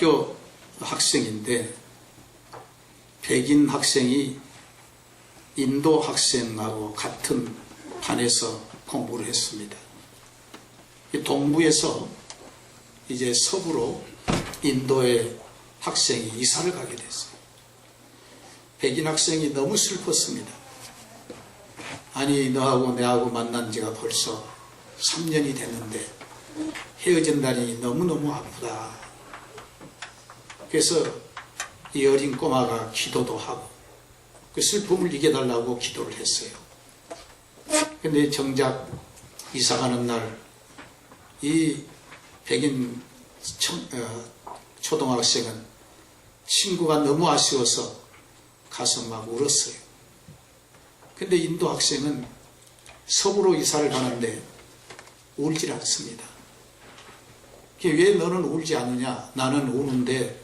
학교 학생인데 백인 학생이 인도 학생하고 같은 반에서 공부를 했습니다. 이 동부에서 이제 서부로 인도의 학생이 이사를 가게 됐어요. 백인 학생이 너무 슬펐습니다. 아니 너하고 내하고 만난 지가 벌써 3년이 됐는데 헤어진다니 너무너무 아프다. 그래서 이 어린 꼬마가 기도도 하고 그 슬픔을 이겨달라고 기도를 했어요. 근데 정작 이사 가는 날 이 백인 청- 어, 초등학생은 친구가 너무 아쉬워서 가서 막 울었어요. 근데 인도 학생은 서부로 이사를 가는데 울질 않습니다. 왜 너는 울지 않느냐? 나는 우는데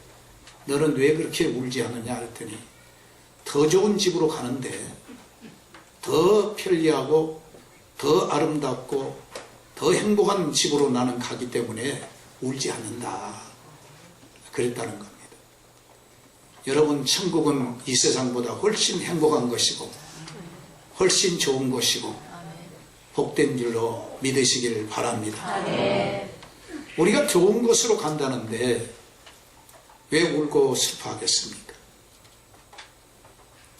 너는 왜 그렇게 울지 않느냐? 했더니 더 좋은 집으로 가는데 더 편리하고 더 아름답고 더 행복한 집으로 나는 가기 때문에 울지 않는다. 그랬다는 겁니다. 여러분, 천국은 이 세상보다 훨씬 행복한 것이고, 훨씬 좋은 것이고, 복된 줄로 믿으시기를 바랍니다. 우리가 좋은 곳으로 간다는데, 왜 울고 슬퍼하겠습니까?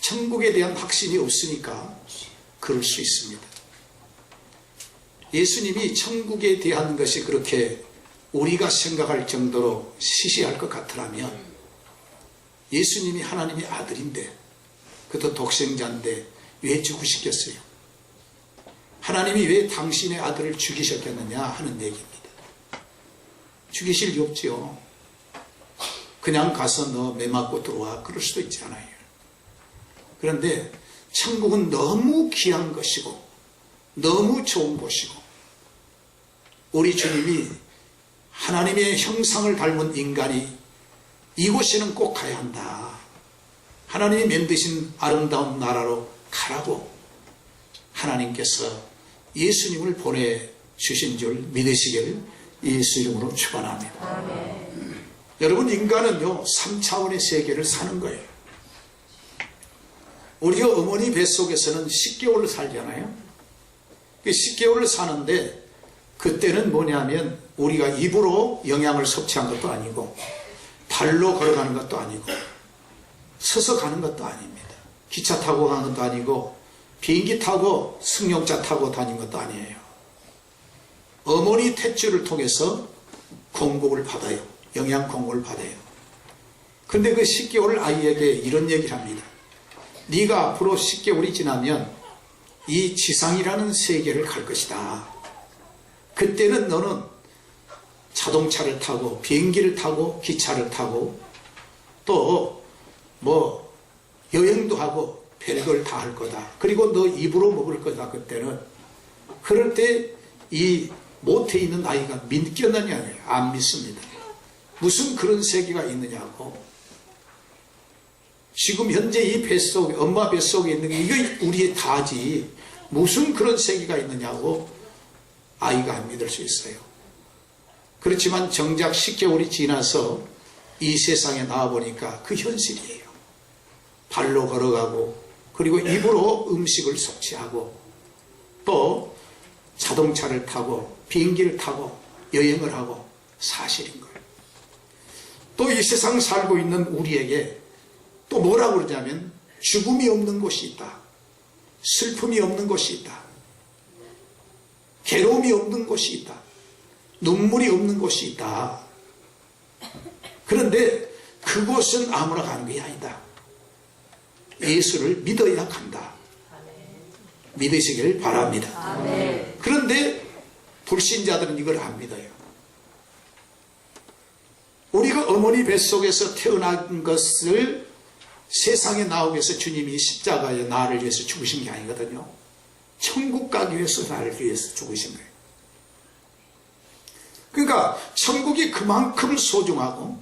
천국에 대한 확신이 없으니까 그럴 수 있습니다. 예수님이 천국에 대한 것이 그렇게 우리가 생각할 정도로 시시할 것 같으라면 예수님이 하나님의 아들인데 그것도 독생자인데 왜 죽으시겠어요? 하나님이 왜 당신의 아들을 죽이셨겠느냐 하는 얘기입니다. 죽이실 리 없지요. 그냥 가서 너 매 맞고 들어와 그럴 수도 있잖아요. 그런데 천국은 너무 귀한 것이고 너무 좋은 곳이고 우리 주님이 하나님의 형상을 닮은 인간이 이곳에는 꼭 가야 한다. 하나님이 만드신 아름다운 나라로 가라고 하나님께서 예수님을 보내주신 줄 믿으시기를 예수 이름으로 축원합니다. 여러분 인간은요 3차원의 세계를 사는 거예요. 우리가 어머니 뱃속에서는 10개월을 살잖아요. 그 10개월을 사는데 그때는 뭐냐면 우리가 입으로 영양을 섭취한 것도 아니고 발로 걸어가는 것도 아니고 서서 가는 것도 아닙니다. 기차 타고 가는 것도 아니고 비행기 타고 승용차 타고 다닌 것도 아니에요. 어머니 탯줄을 통해서 공급을 받아요. 영양 공급을 받아요. 근데 그 10개월 아이에게 이런 얘기를 합니다. 네가 앞으로 10개월이 지나면 이 지상이라는 세계를 갈 것이다. 그때는 너는 자동차를 타고 비행기를 타고 기차를 타고 또 뭐 여행도 하고 별걸 다 할 거다. 그리고 너 입으로 먹을 거다. 그때는 그럴 때이 못해 있는 아이가 믿겠느냐? 안 믿습니다. 무슨 그런 세계가 있느냐고. 지금 현재 이 뱃속에, 엄마 뱃속에 있는 게 이게 우리의 다지. 무슨 그런 세계가 있느냐고 아이가 안 믿을 수 있어요. 그렇지만 정작 10개월이 지나서 이 세상에 나와보니까 그 현실이에요. 발로 걸어가고, 그리고 입으로 음식을 섭취하고, 또 자동차를 타고, 비행기를 타고, 여행을 하고, 사실인 거예요. 또 이 세상 살고 있는 우리에게 또 뭐라고 그러냐면 죽음이 없는 곳이 있다. 슬픔이 없는 곳이 있다. 괴로움이 없는 곳이 있다. 눈물이 없는 곳이 있다. 그런데 그곳은 아무나 가는 게 아니다. 예수를 믿어야 간다. 믿으시길 바랍니다. 그런데 불신자들은 이걸 안 믿어요. 우리가 어머니 뱃속에서 태어난 것을 세상에 나오기 위해서 주님이 십자가에 나를 위해서 죽으신 게 아니거든요. 천국 가기 위해서 나를 위해서 죽으신 거예요. 그러니까 천국이 그만큼 소중하고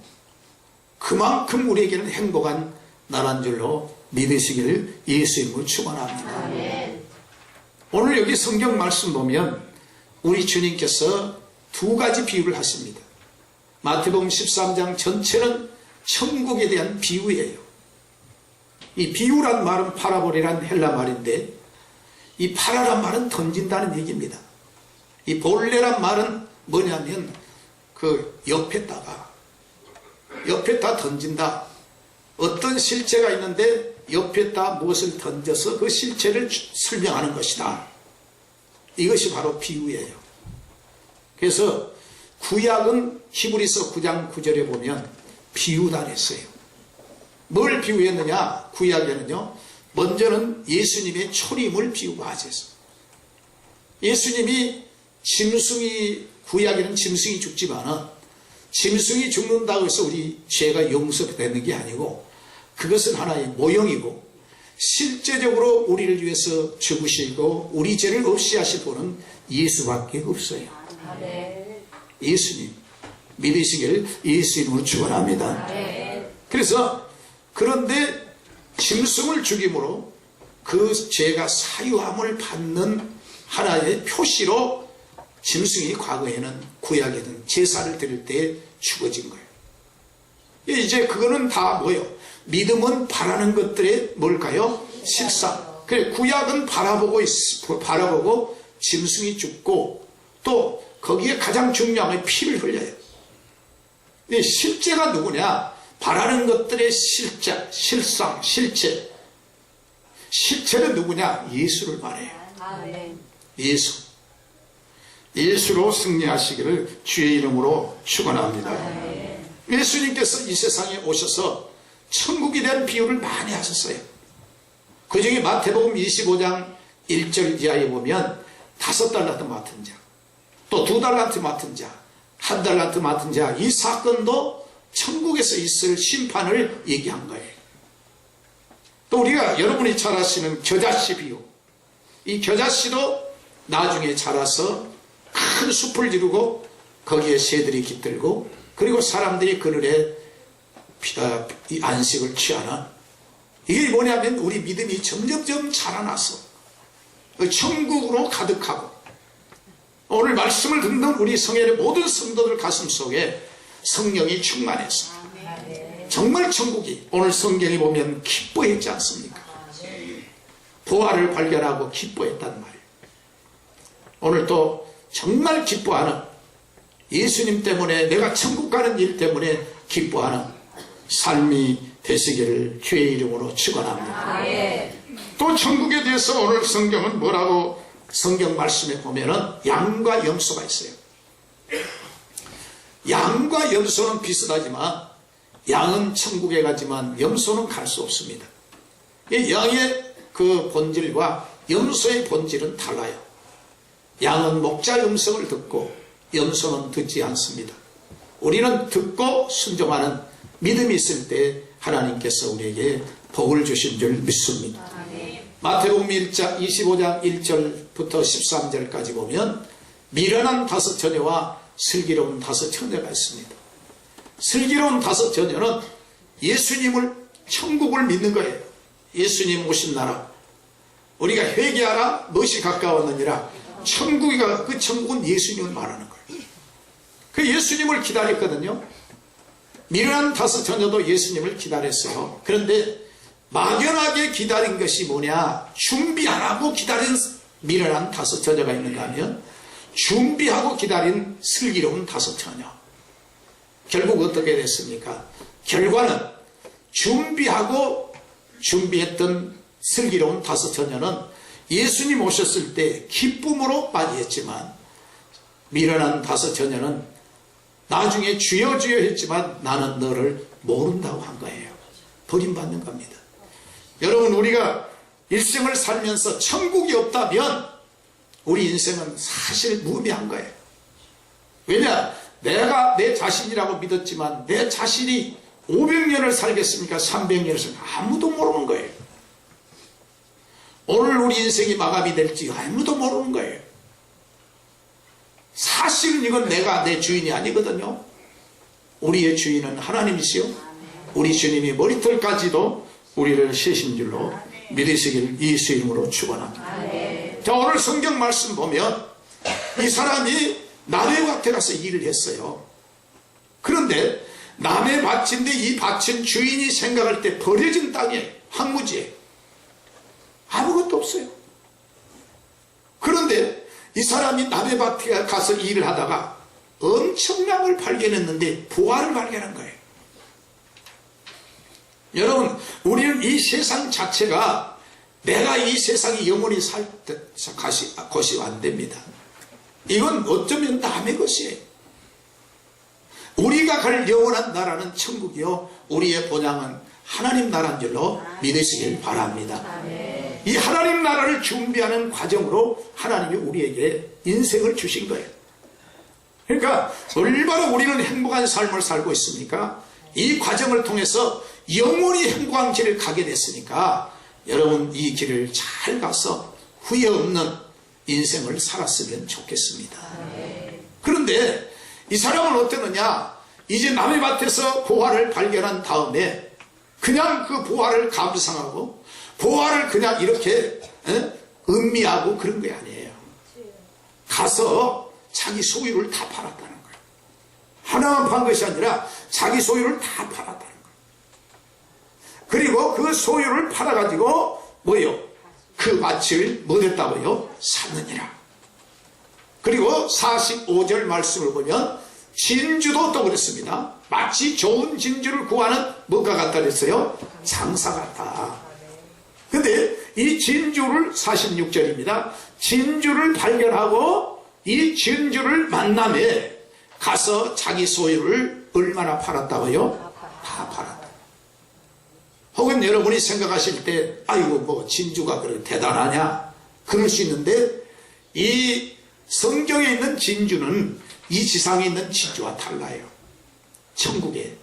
그만큼 우리에게는 행복한 나란 줄로 믿으시기를 예수 이름으로 축원합니다. 오늘 여기 성경 말씀 보면 우리 주님께서 두 가지 비유를 하십니다. 마태복음 13장 전체는 천국에 대한 비유예요. 이 비유란 말은 파라볼이란 헬라 말인데 이 파라란 말은 던진다는 얘기입니다. 이 볼레란 말은 뭐냐면 그 옆에다가 옆에다 던진다. 어떤 실체가 있는데 옆에다 무엇을 던져서 그 실체를 설명하는 것이다. 이것이 바로 비유예요. 그래서 구약은 히브리서 9장 9절에 보면 비유다 했어요. 뭘 비유했느냐? 구약에는요. 먼저는 예수님의 초림을 비유가 하셨어. 예수님이 짐승이 구약에는 짐승이 죽지만은 짐승이 죽는다고 해서 우리 죄가 용서되는 게 아니고 그것은 하나의 모형이고 실제적으로 우리를 위해서 죽으시고 우리 죄를 없이 하실 분은 예수밖에 없어요. 예수님 믿으시기를 예수 이름으로 축원합니다. 그래서 그런데 짐승을 죽임으로 그 죄가 사유함을 받는 하나의 표시로 짐승이 과거에는 구약에는 제사를 드릴 때 죽어진 거예요. 이제 그거는 다 뭐요? 믿음은 바라는 것들의 뭘까요? 실상. 그래 구약은 바라보고 있, 바라보고 짐승이 죽고 또 거기에 가장 중요한 게 피를 흘려요. 근데 실제가 누구냐? 바라는 것들의 실제, 실상, 실체. 실체는 누구냐? 예수를 말해요. 예수. 예수로 승리하시기를 주의 이름으로 축원합니다. 예수님께서 이 세상에 오셔서 천국에 대한 비유를 많이 하셨어요. 그 중에 마태복음 25장 1절 이하에 보면 다섯 달란트 맡은 자, 또 두 달란트 맡은 자, 한 달란트 맡은 자, 이 사건도 천국에서 있을 심판을 얘기한 거예요. 또 우리가 여러분이 잘 아시는 겨자씨 비유, 이 겨자씨도 나중에 자라서 큰 숲을 이루고 거기에 새들이 깃들고 그리고 사람들이 그늘에 이 안식을 취하는 이게 뭐냐면 우리 믿음이 점점점 자라나서 그 천국으로 가득하고 오늘 말씀을 듣는 우리 성회의 모든 성도들 가슴 속에 성령이 충만해서 정말 천국이 오늘 성경에 보면 기뻐했지 않습니까? 부활을 발견하고 기뻐했단 말이에요. 오늘 또 정말 기뻐하는 예수님 때문에 내가 천국 가는 일 때문에 기뻐하는 삶이 되시기를 주의 이름으로 축원합니다. 또 천국에 대해서 오늘 성경은 뭐라고 성경 말씀에 보면은 양과 염소가 있어요. 양과 염소는 비슷하지만 양은 천국에 가지만 염소는 갈 수 없습니다. 이 양의 그 본질과 염소의 본질은 달라요. 양은 목자 음성을 듣고 염소는 듣지 않습니다. 우리는 듣고 순종하는 믿음이 있을 때 하나님께서 우리에게 복을 주신 줄 믿습니다. 마태복음 1장 25장 1절부터 13절까지 보면 미련한 다섯 처녀와 슬기로운 다섯 처녀가 있습니다. 슬기로운 다섯 처녀는 예수님을 천국을 믿는 거예요. 예수님 오신 나라. 우리가 회개하라 무엇이 가까웠느니라. 천국이가 그 천국은 예수님을 말하는 거예요. 그 예수님을 기다렸거든요. 미련한 다섯 처녀도 예수님을 기다렸어요. 그런데 막연하게 기다린 것이 뭐냐? 준비 안 하고 기다린 미련한 다섯 처녀가 있는가 하면 준비하고 기다린 슬기로운 다섯 처녀. 결국 어떻게 됐습니까? 결과는 준비하고 준비했던 슬기로운 다섯 처녀는 예수님 오셨을 때 기쁨으로 맞이했지만 미련한 다섯 처녀는 나중에 주여 주여 했지만 나는 너를 모른다고 한 거예요. 버림받는 겁니다. 여러분 우리가 일생을 살면서 천국이 없다면 우리 인생은 사실 무의미한 거예요. 왜냐? 내가 내 자신이라고 믿었지만 내 자신이 500년을 살겠습니까? 300년을 살겠습니까? 아무도 모르는 거예요. 오늘 우리 인생이 마감이 될지 아무도 모르는 거예요. 사실은 이건 내가 내 주인이 아니거든요. 우리의 주인은 하나님이시요. 우리 주님이 머리털까지도 우리를 세신 줄로 믿으시길 예수 이름으로 축원합니다. 자 오늘 성경 말씀 보면 이 사람이 나베 밭에 가서 일을 했어요. 그런데 남의 밭인데 이 밭은 주인이 생각할 때 버려진 땅에 황무지에 아무것도 없어요. 그런데 이 사람이 남의 밭에 가서 일을 하다가 엄청난 걸 발견했는데 보화를 발견한 거예요. 여러분, 우리는 이 세상 자체가 내가 이 세상에 영원히 살 때, 것이, 것이 안 됩니다. 이건 어쩌면 남의 것이에요. 우리가 갈 영원한 나라는 천국이요. 우리의 본향은 하나님 나라인 줄로 믿으시길 바랍니다. 이 하나님 나라를 준비하는 과정으로 하나님이 우리에게 인생을 주신 거예요. 그러니까 얼마나 우리는 행복한 삶을 살고 있습니까? 이 과정을 통해서 영원히 행복한 길을 가게 됐으니까 여러분 이 길을 잘 가서 후회 없는 인생을 살았으면 좋겠습니다. 그런데 이 사람은 어땠느냐? 이제 남의 밭에서 보화를 발견한 다음에 그냥 그 보화를 감상하고 보화를 그냥 이렇게 에? 음미하고 그런 게 아니에요. 가서 자기 소유를 다 팔았다는 거예요. 하나만 판 것이 아니라 자기 소유를 다 팔았다는 거예요. 그리고 그 소유를 팔아가지고 뭐요? 그 밭을 뭐 됐다고요? 샀느니라. 그리고 45절 말씀을 보면 진주도 또 그랬습니다. 마치 좋은 진주를 구하는 뭐가 같다 그랬어요? 장사 같다. 근데 이 진주를 46절입니다. 진주를 발견하고 이 진주를 만남에 가서 자기 소유를 얼마나 팔았다고요? 다 팔았다. 혹은 여러분이 생각하실 때 아이고 뭐 진주가 그래 대단하냐? 그럴 수 있는데 이 성경에 있는 진주는 이 지상에 있는 진주와 달라요. 천국에.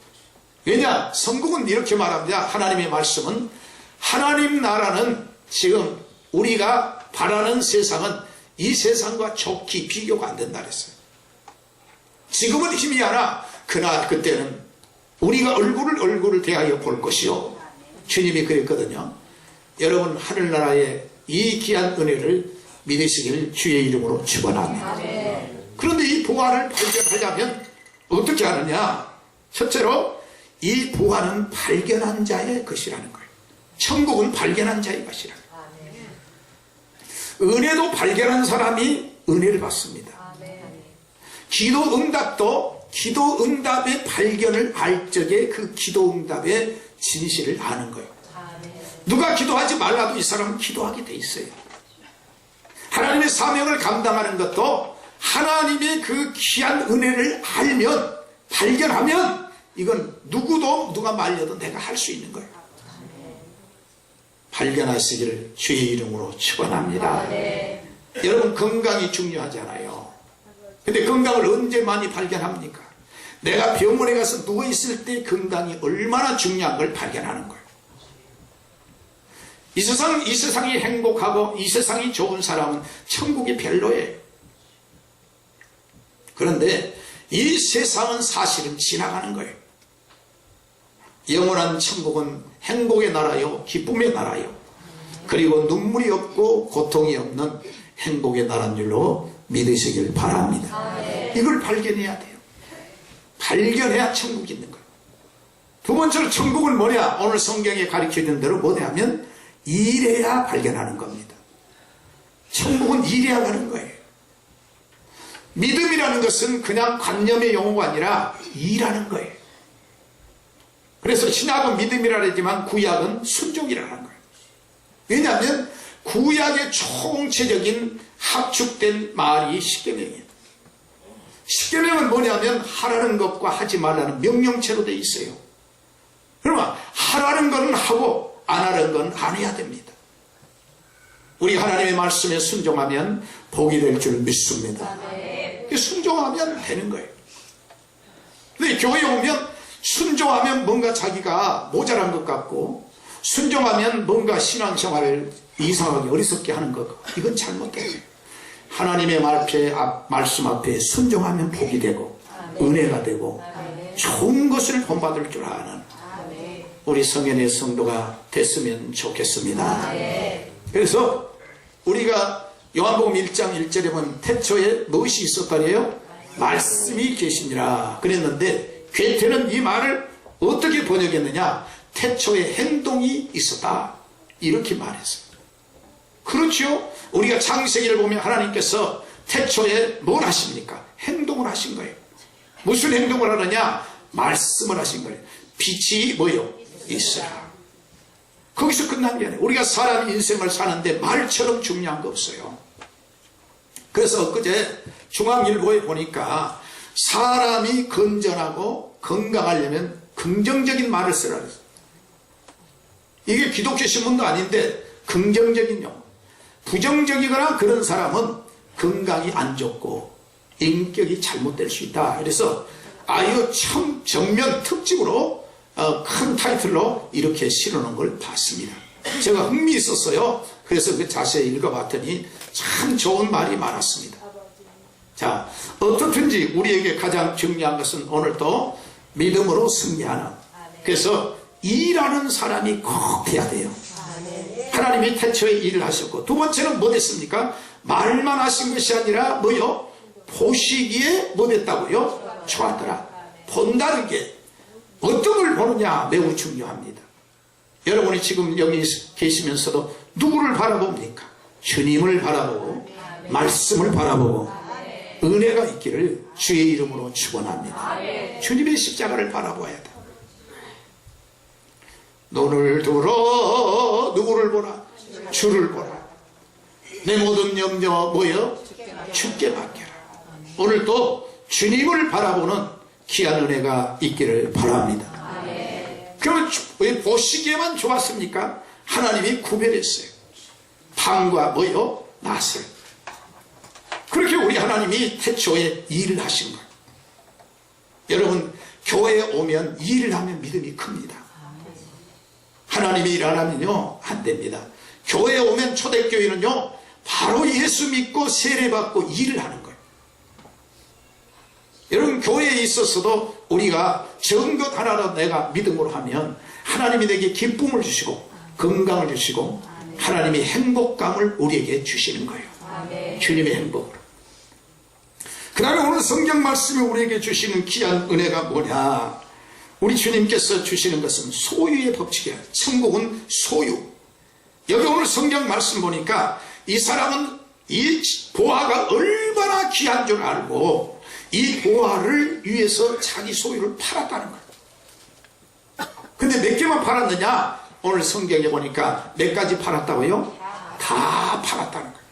왜냐? 성국은 이렇게 말합니다. 하나님의 말씀은 하나님 나라는 지금 우리가 바라는 세상은 이 세상과 좋게 비교가 안 된다 그랬어요. 지금은 힘이 하나 그날 그때는 우리가 얼굴을 얼굴을 대하여 볼 것이요. 주님이 그랬거든요. 여러분 하늘나라의 이 귀한 은혜를 믿으시길 주의 이름으로 축원합니다. 그런데 이 보화를 발견하려면 어떻게 하느냐? 첫째로 이 보화는 발견한 자의 것이라는 거예요. 천국은 발견한 자의 것이라. 은혜도 발견한 사람이 은혜를 받습니다. 기도 응답도 기도 응답의 발견을 알 적에 그 기도 응답의 진실을 아는 거예요. 누가 기도하지 말라도 이 사람은 기도하게 돼 있어요. 하나님의 사명을 감당하는 것도 하나님의 그 귀한 은혜를 알면 발견하면 이건 누구도 누가 말려도 내가 할 수 있는 거예요. 발견하시기를 주의 이름으로 축원합니다. 여러분 건강이 중요하잖아요. 근데 건강을 언제 많이 발견합니까? 내가 병원에 가서 누워 있을 때 건강이 얼마나 중요한 걸 발견하는 거예요. 이 세상 이 세상이 행복하고 이 세상이 좋은 사람은 천국이 별로예요. 그런데 이 세상은 사실은 지나가는 거예요. 영원한 천국은 행복의 나라요, 기쁨의 나라요. 그리고 눈물이 없고 고통이 없는 행복의 나라인 줄로 믿으시길 바랍니다. 이걸 발견해야 돼요. 발견해야 천국이 있는 거예요. 두 번째로 천국은 뭐냐? 오늘 성경에 가르쳐 있는 대로 뭐냐면 일해야 발견하는 겁니다. 천국은 일해야 가는 거예요. 믿음이라는 것은 그냥 관념의 용어가 아니라 일하는 거예요. 그래서 신약은 믿음이라 그러지만 구약은 순종이라는 거예요. 왜냐하면 구약의 총체적인 합축된 말이 십계명이에요. 십계명은 뭐냐면 하라는 것과 하지 말라는 명령체로 되어 있어요. 그러면 하라는 것은 하고 안 하는 건 안 해야 됩니다. 우리 하나님의 말씀에 순종하면 복이 될 줄 믿습니다. 순종하면 되는 거예요. 근데 교회 오면 순종하면 뭔가 자기가 모자란 것 같고 순종하면 뭔가 신앙생활을 이상하게 어리석게 하는 것 이건 잘못된 거예요. 하나님의 말패, 말씀 앞에 순종하면 복이 되고 은혜가 되고 좋은 것을 본받을 줄 아는 우리 성현의 성도가 됐으면 좋겠습니다. 그래서 우리가 요한복음 1장 1절에 보면 태초에 무엇이 있었다래요? 말씀이 계시니라 그랬는데 괴테는 이 말을 어떻게 번역했느냐? 태초에 행동이 있었다. 이렇게 말했습니다. 그렇죠? 우리가 창세기를 보면 하나님께서 태초에 뭘 하십니까? 행동을 하신 거예요. 무슨 행동을 하느냐? 말씀을 하신 거예요. 빛이 뭐요? 있어라. 거기서 끝난 게 아니에요. 우리가 사람 인생을 사는데 말처럼 중요한 거 없어요. 그래서 엊그제 중앙일보에 보니까 사람이 건전하고 건강하려면 긍정적인 말을 쓰라 그랬어요. 이게 기독교 신문도 아닌데 긍정적인 용어. 부정적이거나 그런 사람은 건강이 안 좋고 인격이 잘못될 수 있다. 그래서 아 이거 참 정면 특집으로 어, 큰 타이틀로 이렇게 실어놓은 걸 봤습니다. 제가 흥미 있었어요. 그래서 그 자세히 읽어봤더니 참 좋은 말이 많았습니다. 자, 어떻든지 우리에게 가장 중요한 것은 오늘도 믿음으로 승리하는. 그래서 일하는 사람이 꼭 돼야 돼요. 하나님이 태초에 일을 하셨고 두 번째는 뭐 됐습니까? 말만 하신 것이 아니라 뭐요? 보시기에 뭐 됐다고요? 좋았더라. 본다는 게 어떤 걸 보느냐 매우 중요합니다. 여러분이 지금 여기 계시면서도 누구를 바라봅니까? 주님을 바라보고 말씀을 바라보고 은혜가 있기를 주의 이름으로 축원합니다. 주님의 십자가를 바라봐야 돼. 눈을 들어 누구를 보라? 주를 보라. 내 모든 염려 뭐여? 주께 맡겨라. 오늘도 주님을 바라보는 귀한 은혜가 있기를 바랍니다. 그러면 왜 보시기에만 좋았습니까? 하나님이 구별했어요. 밤과 뭐요? 낫을. 그렇게 우리 하나님이 태초에 일을 하신 거예요. 여러분, 교회에 오면 일을 하면 믿음이 큽니다. 하나님이 일안 됩니다. 교회에 오면 초대교회는요, 바로 예수 믿고 세례받고 일을 하는 거예요. 여러분, 교회에 있었어도 우리가 정것 하나로 내가 믿음으로 하면 하나님이 내게 기쁨을 주시고 건강을 주시고 하나님이 행복감을 우리에게 주시는 거예요. 주님의 행복을. 그 다음에 오늘 성경 말씀이 우리에게 주시는 귀한 은혜가 뭐냐? 우리 주님께서 주시는 것은 소유의 법칙이야. 천국은 소유. 여기 오늘 성경 말씀 보니까 이 사람은 이 보화가 얼마나 귀한 줄 알고 이 보화를 위해서 자기 소유를 팔았다는 거예요. 근데 몇 개만 팔았느냐? 오늘 성경에 보니까 몇 가지 팔았다고요? 다 팔았다는 거예요.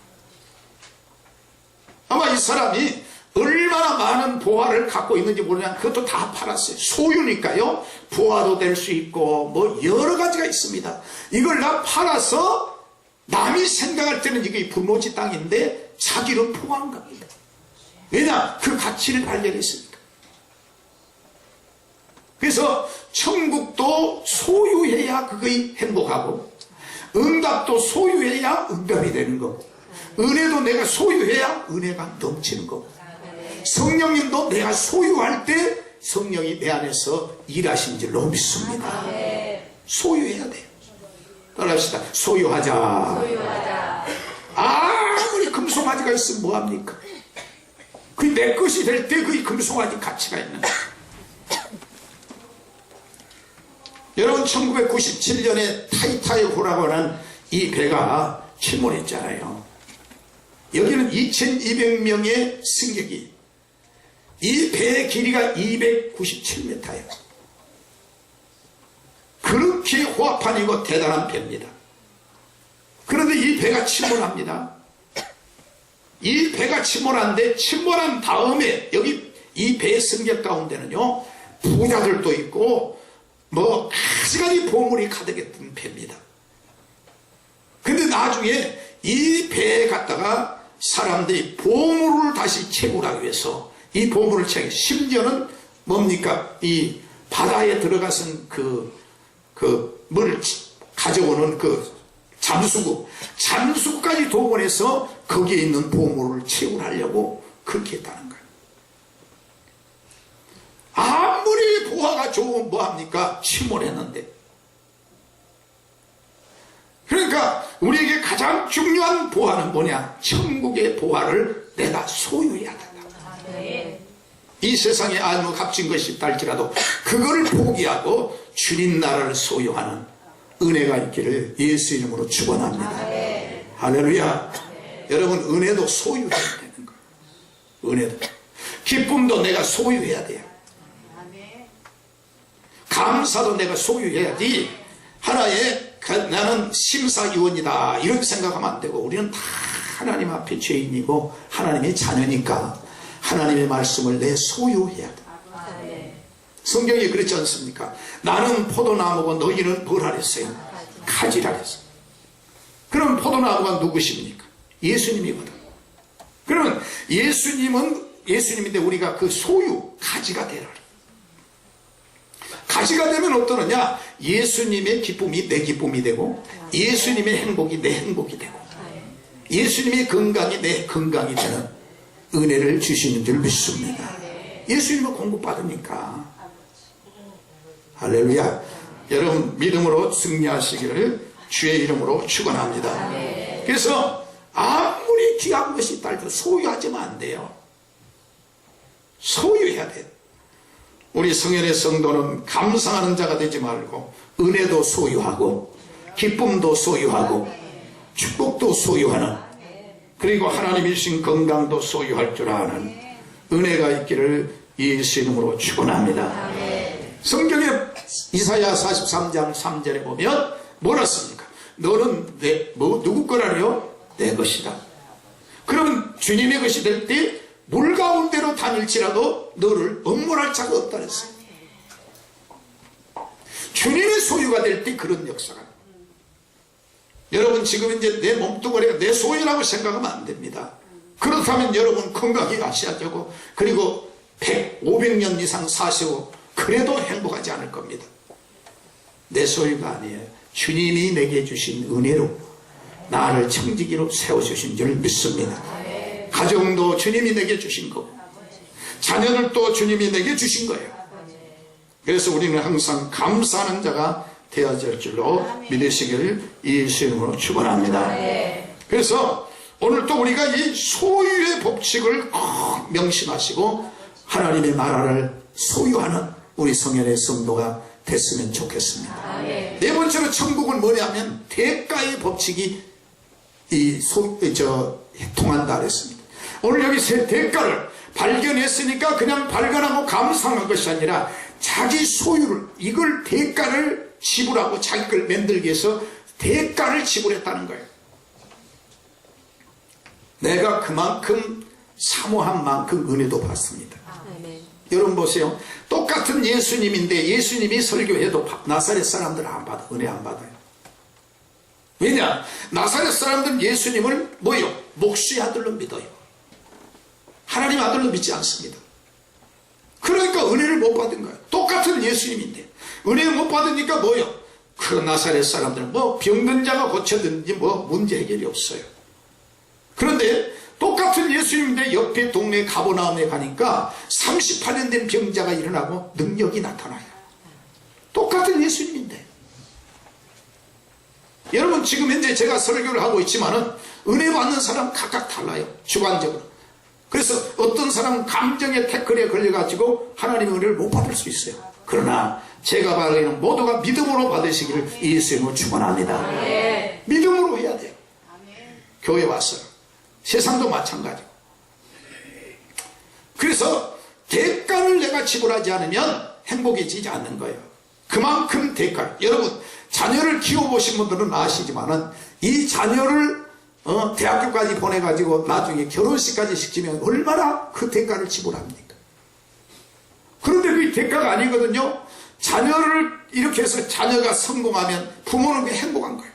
아마 이 사람이 얼마나 많은 보화를 갖고 있는지 모르냐 그것도 다 팔았어요. 소유니까요. 보화도 될 수 있고 뭐 여러 가지가 있습니다. 이걸 다 팔아서 남이 생각할 때는 이게 불모지 땅인데 자기는 포한 겁니다. 왜냐? 그 가치를 발견했으니까. 그래서 천국도 소유해야 그거이 행복하고 응답도 소유해야 응답이 되는 거고 은혜도 내가 소유해야 은혜가 넘치는 거고 성령님도 내가 소유할 때 성령이 내 안에서 일하신 줄로 믿습니다. 소유해야 돼요. 따라합시다. 소유하자. 소유하자. 아무리 금송아지가 있으면 뭐합니까? 그 내 것이 될 때 그 금송아지 가치가 있는 거예요. 여러분 1997년에 타이타이 호라고 하는 이 배가 침몰했잖아요. 여기는 2200명의 승객이 이 배의 길이가 297m예요. 그렇게 호합판이고 대단한 배입니다. 그런데 이 배가 침몰합니다. 이 배가 침몰한데 침몰한 다음에 여기 이 배의 승객 가운데는요 부자들도 있고 뭐 가지가지 보물이 가득했던 배입니다. 근데 나중에 이 배에 갔다가 사람들이 보물을 다시 채굴하기 위해서 이 보물을 채기 심지어는 뭡니까 이 바다에 들어가선 그, 그 물을 가져오는 그 잠수구 잠수구까지 동원해서 거기에 있는 보물을 채굴하려고 그렇게 했다는 거예요. 아무리 보화가 좋으면 뭐합니까? 침몰했는데. 그러니까 우리에게 가장 중요한 보화는 뭐냐? 천국의 보화를 내가 소유해야 된다. 네. 이 세상에 아무 값진 것이 있다 할지라도 그거를 포기하고 주님 나라를 소유하는 은혜가 있기를 예수 이름으로 축원합니다. 할렐루야. 여러분 은혜도 소유해야 되는 거예요. 은혜도. 기쁨도 내가 소유해야 돼요. 감사도 내가 소유해야지 하나의 그 나는 심사위원이다 이렇게 생각하면 안 되고 우리는 다 하나님 앞에 죄인이고 하나님의 자녀니까 하나님의 말씀을 내 소유해야 돼. 성경이 그렇지 않습니까? 나는 포도나무고 너희는 벌 하랬어요. 가지라 했어요. 그럼 포도나무가 누구십니까? 예수님이거든. 그러면 예수님은 예수님인데 우리가 그 소유 가지가 되라. 가지가 되면 어떠느냐? 예수님의 기쁨이 내 기쁨이 되고 예수님의 행복이 내 행복이 되고 예수님의 건강이 내 건강이 되는 은혜를 주시는 줄 믿습니다. 예수님을 공급받으니까 할렐루야. 여러분 믿음으로 승리하시기를 주의 이름으로 축원합니다. 그래서 아무리 귀한 것이 해도 소유하지만 안 돼요. 소유해야 돼요. 우리 성현의 성도는 감상하는 자가 되지 말고 은혜도 소유하고 기쁨도 소유하고 축복도 소유하는 그리고 하나님이 주신 건강도 소유할 줄 아는 은혜가 있기를 예수 이름으로 축원합니다. 성경에 이사야 43장 3절에 보면 뭐라 씁니까? 너는 내, 뭐, 누구 거라뇨? 내 것이다. 그러면 주님의 것이 될 때 물 가운데로 다닐지라도 너를 엄물할 자가 없다 그랬어요. 주님의 소유가 될 때 그런 역사가. 여러분 지금 이제 내 몸뚱아리가 내 소유라고 생각하면 안 됩니다. 그렇다면 여러분 건강히 하셔야 되고 그리고 100, 500년 이상 사시고 그래도 행복하지 않을 겁니다. 내 소유가 아니에요. 주님이 내게 주신 은혜로 나를 청지기로 세워주신 줄 믿습니다. 가정도 주님이 내게 주신 거고 자녀들도 주님이 내게 주신 거예요. 그래서 우리는 항상 감사하는 자가 되어질 줄로 믿으시기를 예수 이름으로 축원합니다. 그래서 오늘 또 우리가 이 소유의 법칙을 꼭 명심하시고 하나님의 나라를 소유하는 우리 성현의 성도가 됐으면 좋겠습니다. 네 번째로 천국은 뭐냐면 대가의 법칙이 이 소, 저, 통한다 그랬습니다. 오늘 여기 세 대가를 발견했으니까 그냥 발견하고 감상한 것이 아니라 자기 소유를, 이걸 대가를 지불하고 자기 걸 만들기 위해서 대가를 지불했다는 거예요. 내가 그만큼 사모한 만큼 은혜도 받습니다. 여러분 보세요. 똑같은 예수님인데 예수님이 설교해도 나사렛 사람들은 안 받아. 은혜 안 받아요. 왜냐? 나사렛 사람들은 예수님을 뭐요? 목수의 아들로 믿어요. 하나님 아들로 믿지 않습니다. 그러니까 은혜를 못 받은 거예요. 똑같은 예수님인데 은혜 못 받으니까 뭐요? 그 나사렛 사람들은 뭐 병든 자가 고쳐든지 뭐 문제 해결이 없어요. 그런데 똑같은 예수님인데 옆에 동네 가보나움에 가니까 38년 된 병자가 일어나고 능력이 나타나요. 똑같은 예수님인데. 여러분 지금 현재 제가 설교를 하고 있지만은 은혜 받는 사람 각각 달라요. 주관적으로. 그래서 어떤 사람은 감정의 태클에 걸려가지고 하나님의 은혜를 못 받을 수 있어요. 그러나 제가 바라기는 모두가 믿음으로 받으시기를 예수님을 축원합니다. 믿음으로 해야 돼요. 교회 와서. 세상도 마찬가지고. 그래서 대가를 내가 지불하지 않으면 행복해지지 않는 거예요. 그만큼 대가. 여러분 자녀를 키워보신 분들은 아시지만은 이 자녀를 어, 대학교까지 보내가지고 나중에 결혼식까지 시키면 얼마나 그 대가를 지불합니까? 그런데 그 대가가 아니거든요. 자녀를 이렇게 해서 자녀가 성공하면 부모는 그 행복한 거예요.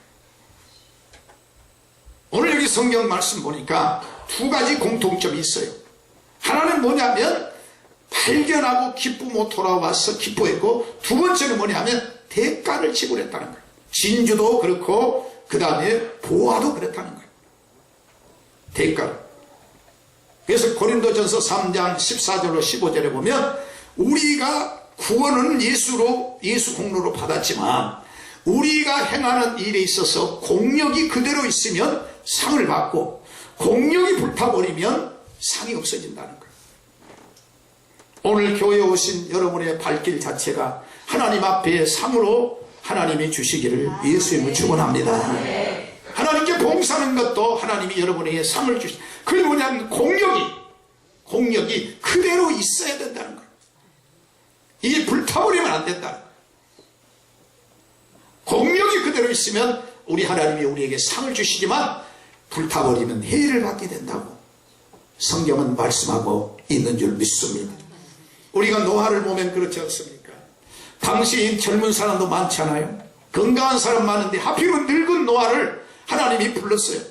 오늘 여기 성경 말씀 보니까 두 가지 공통점이 있어요. 하나는 뭐냐면 발견하고 기쁘고 돌아와서 기뻐했고 두 번째는 뭐냐면 대가를 지불했다는 거예요. 진주도 그렇고 그 다음에 보아도 그랬다는 거예요. 대가를. 그래서 고린도전서 3장 14절로 15절에 보면 우리가 구원은 예수로 예수 공로로 받았지만 우리가 행하는 일에 있어서 공력이 그대로 있으면 상을 받고 공력이 불타버리면 상이 없어진다는 거예요. 오늘 교회에 오신 여러분의 발길 자체가 하나님 앞에 상으로 하나님이 주시기를 예수님을 축원합니다. 하나님께 봉사하는 것도 하나님이 여러분에게 상을 주시. 그게 뭐냐면 공력이 공력이 그대로 있어야 된다는 거예요. 이게 불타버리면 안 된다. 공력이 그대로 있으면 우리 하나님이 우리에게 상을 주시지만 불타버리면 해를 받게 된다고 성경은 말씀하고 있는 줄 믿습니다. 우리가 노화를 보면 그렇지 않습니까? 당시 젊은 사람도 많잖아요. 건강한 사람 많은데 하필은 늙은 노화를 하나님이 불렀어요.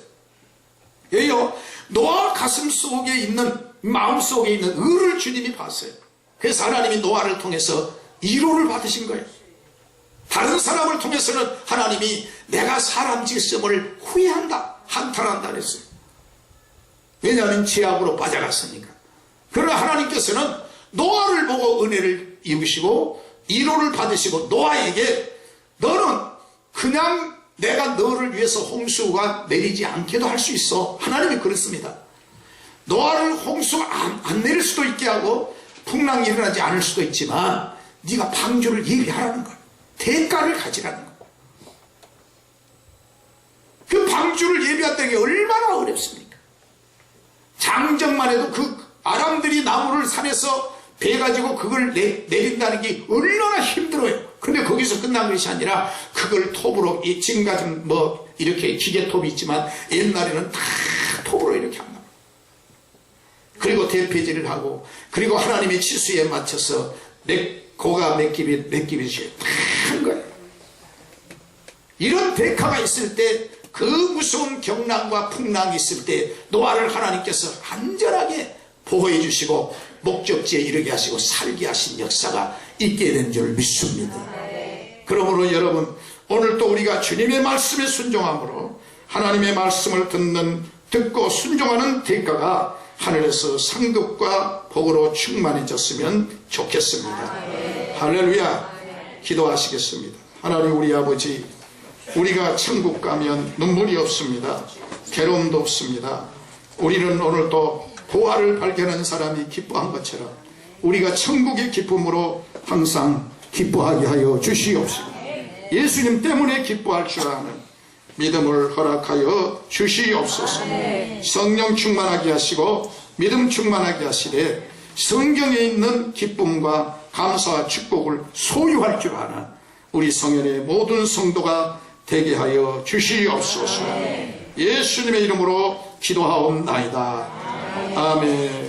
여기요 노아 가슴 속에 있는 마음 속에 있는 의를 주님이 봤어요. 그래서 하나님이 노아를 통해서 위로를 받으신 거예요. 다른 사람을 통해서는 하나님이 내가 사람 짓음을 후회한다, 한탄한다 그랬어요. 왜냐하면 죄악으로 빠져갔으니까. 그러나 하나님께서는 노아를 보고 은혜를 입으시고 위로를 받으시고 노아에게 너는 그냥 내가 너를 위해서 홍수가 내리지 않게도 할 수 있어. 하나님이 그렇습니다. 노아를 홍수가 안, 안 내릴 수도 있게 하고 풍랑이 일어나지 않을 수도 있지만 네가 방주를 예비하라는 거야. 대가를 가지라는 거야. 그 방주를 예비한다는 게 얼마나 어렵습니까? 장정만 해도 그 아람들이 나무를 산에서 배 가지고 그걸 내, 내린다는 게 얼마나 힘들어요. 근데 거기서 끝난 것이 아니라 그걸 톱으로 이 지금 같은 뭐 이렇게 기계톱이 있지만 옛날에는 다. 그리고 대패질을 하고 그리고 하나님의 치수에 맞춰서 내 고가 몇 깁이 다한 거예요. 이런 대가가 있을 때 그 무서운 경랑과 풍랑이 있을 때 노아를 하나님께서 안전하게 보호해 주시고 목적지에 이르게 하시고 살게 하신 역사가 있게 된 줄 믿습니다. 그러므로 여러분 오늘 또 우리가 주님의 말씀에 순종함으로 하나님의 말씀을 듣는 듣고 순종하는 대가가 하늘에서 상급과 복으로 충만해졌으면 좋겠습니다. 할렐루야 기도하시겠습니다. 하나님 우리 아버지 우리가 천국 가면 눈물이 없습니다. 괴로움도 없습니다. 우리는 오늘 또 보화를 발견한 사람이 기뻐한 것처럼 우리가 천국의 기쁨으로 항상 기뻐하게 하여 주시옵시고 예수님 때문에 기뻐할 줄 아는 믿음을 허락하여 주시옵소서. 성령 충만하게 하시고 믿음 충만하게 하시되 성경에 있는 기쁨과 감사와 축복을 소유할 줄 아는 우리 성현의 모든 성도가 되게 하여 주시옵소서. 예수님의 이름으로 기도하옵나이다. 아멘